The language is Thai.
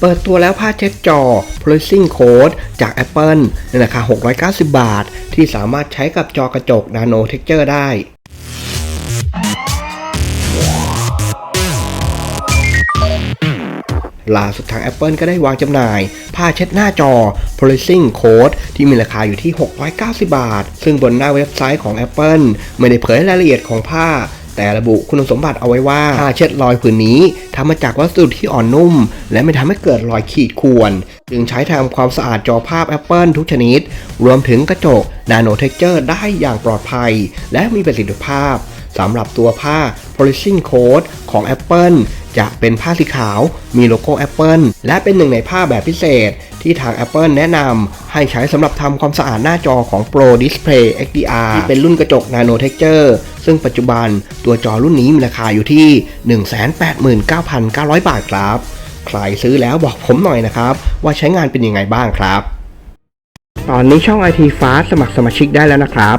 เปิดตัวแล้วผ้าเช็ดจอ Polishing Code จาก Apple ในราคา 690 บาท ที่สามารถใช้กับจอกระจก Nano Texture ได้ล่าสุดทาง Apple ก็ได้วางจำหน่าย ผ้าเช็ดหน้าจอ Polishing Code ที่มีราคาอยู่ที่ 690 บาท ซึ่งบนหน้าเว็บไซต์ของ Apple ไม่ได้เผยรายละเอียดของผ้า แต่ระบุคุณสมบัติเอาไว้ว่าผ้าเช็ดรอยผืนนี้ทำมาจากวัสดุที่อ่อนนุ่ม และไม่ทำให้เกิดรอยขีดข่วน จึงใช้ทำความสะอาดจอภาพ Apple ทุกชนิด รวมถึงกระจกนาโนเทคเจอร์ได้อย่างปลอดภัย และมีประสิทธิภาพสำหรับตัวผ้า Polishing coat ของ Apple จะเป็นผ้าสีขาวมีโลโก้ Apple และเป็นหนึ่งในผ้าแบบพิเศษ ที่ทาง Apple แนะนำให้ใช้สำหรับทำความสะอาดหน้าจอของ Pro Display XDR ที่เป็นรุ่นกระจก Nano Texture ซึ่งปัจจุบันตัวจอรุ่นนี้มีราคาอยู่ที่ 189,900 บาทครับ ใครซื้อแล้วบอกผมหน่อยนะครับ ว่าใช้งานเป็นยังไงบ้างครับ ตอนนี้ช่อง IT Fast สมัครสมาชิกได้แล้วนะครับ